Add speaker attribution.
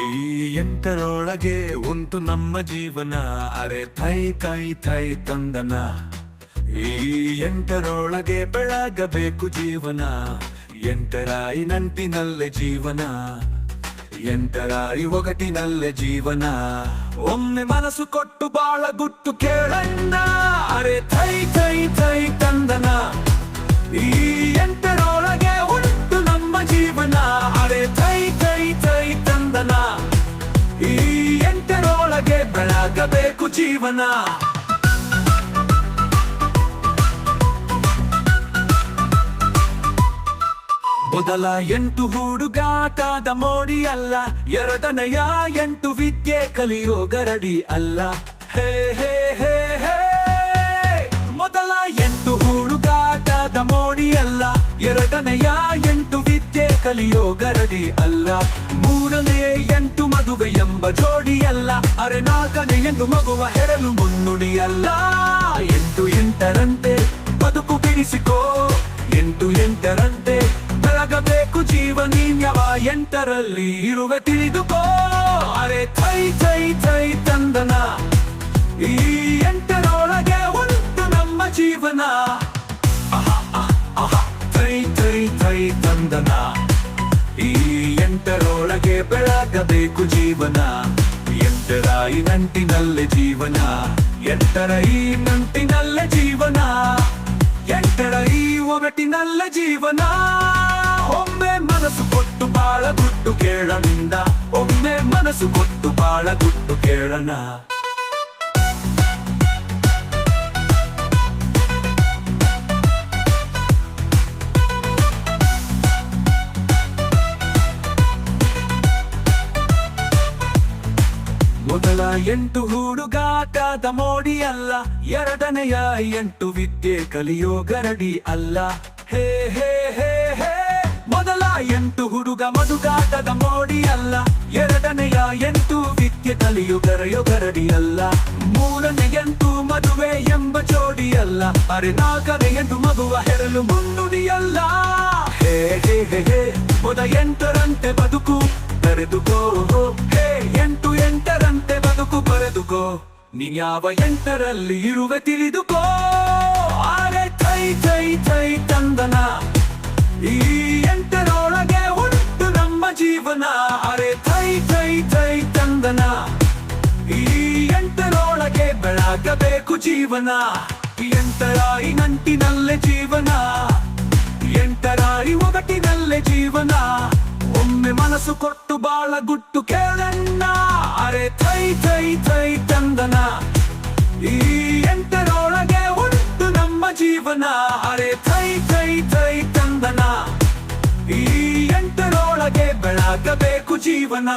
Speaker 1: ಈ ಎಂಟರೊಳಗೆ ಉಂಟು ನಮ್ಮ ಜೀವನ. ಅರೆ ಥೈ ಥೈ ಥೈ ತಂದನ. ಈ ಎಂಟರೊಳಗೆ ಬೆಳಗಬೇಕು ಜೀವನ. ಎಂಟರಾಯಿ ನಂಟಿನಲ್ಲೇ ಜೀವನ. ಎಂಟರಾಯಿ ಒಗಟಿನಲ್ಲೇ ಜೀವನ. ಒಮ್ಮೆ ಮನಸ್ಸು ಕೊಟ್ಟು ಬಾಳ ಗುಟ್ಟು ಕೇಳಣ್ಣ. ಅರೆ ಥೈ ಥೈ ಬೆಳಗಬೇಕು ಜೀವನ. ಮೊದಲ ಎಂಟು ಹುಡುಗಾಟದ ಮೋಡಿ ಅಲ್ಲ, ಎರಡನೆಯ ಎಂಟು ವಿದ್ಯೆ ಕಲಿಯೋ ಗರಡಿ ಅಲ್ಲ. ಹೇ ಹೇ ಹೇ ಹೇ. ಮೊದಲ ಎಂಟು ಹುಡುಗಾಟದ ಮೋಡಿ ಅಲ್ಲ, ಎರಡನೆಯ ಕಲಿಯೋ ಗರಡಿ ಅಲ್ಲ. ಮೂರನೇ ಎಂಟು ಮದುವೆ ಎಂಬ ಜೋಡಿಯಲ್ಲ ಅರೆ ನಾಲ್ಕನೇ ಎಂದು ಮಗುವ ಹೆರಲು ಮುನ್ನುಡಿಯಲ್ಲ ಎಂಟು ಎಂಟರಂತೆ ಬದುಕು ಬಿಡಿಸಿಕೋ. ಎಂಟು ಎಂಟರಂತೆ ಬೆಳಗಬೇಕು ಜೀವನೀನ್ಯವ ಎಂಟರಲ್ಲಿ ಇರುವ ತಿಳಿದುಕೋ. ಅರೆ ಥೈ ಥೈ ಥೈ ತಂದನ ಈ ಎಂಟರೊಳಗೆ ಉಂಟು ನಮ್ಮ ಜೀವನ. ಅಹ, ಅಹ, ಅಹ, ಥೈ ಥೈ ಥೈ ತಂದನ ಈ ಎಂಟರೊಳಗೆ ಬೆಳಗಬೇಕು ಜೀವನ. ಎಂಟರ ಈ ನಂಟಿನಲ್ಲೇ ಜೀವನ. ಎಂಟರ ಈ ನಂಟಿನಲ್ಲೇ ಜೀವನ. ಎಂಟರ ಈ ಒಗಟಿನಲ್ಲ ಜೀವನ. ಒಮ್ಮೆ ಮನಸ್ಸು ಕೊಟ್ಟು ಬಾಳ ಗುಟ್ಟು ಕೇಳನಿಂದ. ಒಮ್ಮೆ ಮನಸ್ಸು ಕೊಟ್ಟು ಬಾಳ ಗುಟ್ಟು ಕೇಳನ. ಮೊದಲ ಎಂಟು ಹುಡುಗಾಟದ ಮೋಡಿ ಅಲ್ಲ, ಎರಡನೆಯ ಎಂಟು ವಿದ್ಯೆ ಕಲಿಯೋ ಗರಡಿ ಅಲ್ಲ. ಹೇ ಹೇ ಹೇ ಹೇ, ಮೊದಲ ಎಂಟು ಹುಡುಗ ಮದುಗಾಟದ ಮೋಡಿ ಅಲ್ಲ, ಎರಡನೆಯ ಎಂಟು ವಿದ್ಯೆ ಕಲಿಯೋ ಗರೆಯೋ ಗರಡಿ ಅಲ್ಲ. ಮೂರನೇ ಎಂಟು ಮದುವೆ ಎಂಬ ಜೋಡಿ ಅಲ್ಲ ಅರೆ ನಾಲ್ಕನೇ ಎಂಟು ಮಗುವ ಹೆರಲು ಮುನ್ನುಡಿಯಲ್ಲ. ಹೇ ಹೇ ಹೇ ಹೇ, ಮೊದ ಎಂಟರಂತೆ ಬದುಕು, ಕರೆದುಕೋ ಬದುಕು ಬರೆದುಕೋ ನೀ ಯಾವ ಎಂಟರಲ್ಲಿ ಇರುವೆ ತಿಳಿದುಕೋ. ಆರೆ ತೈ ತೈ ಥೈ ತಂದನ ಈ ಎಂಟರೊಳಗೆ ಉಂಟು ನಮ್ಮ ಜೀವನ. ಅರೆ ತೈ ತೈ ಥೈ ತಂದನ ಈ ಎಂಟರೊಳಗೆ ಬೆಳಗಬೇಕು ಜೀವನ. ಎಂಟರಾಯಿ ನಂಟಿನಲ್ಲೇ ಜೀವನ ಎಂಟರಾಯಿ ಒಗಟಿನಲ್ಲೇ ಜೀವನ. ಒಮ್ಮೆ ಮನಸ್ಸು ಕೊಟ್ಟು ಬಾಳ ಗುಟ್ಟು ಕೇಳಣ್ಣ. ಅರೆ ಥೈ ಥೈ ಥೈ ತಂದನ ಈ ಎಂಟರೊಳಗೆ ಉಂಟು ನಮ್ಮ ಜೀವನ. ಅರೆ ಥೈ ಥೈ ಥೈ ತಂದನ ಈ ಎಂಟರೊಳಗೆ ಬೆಳಗಬೇಕು ಜೀವನ.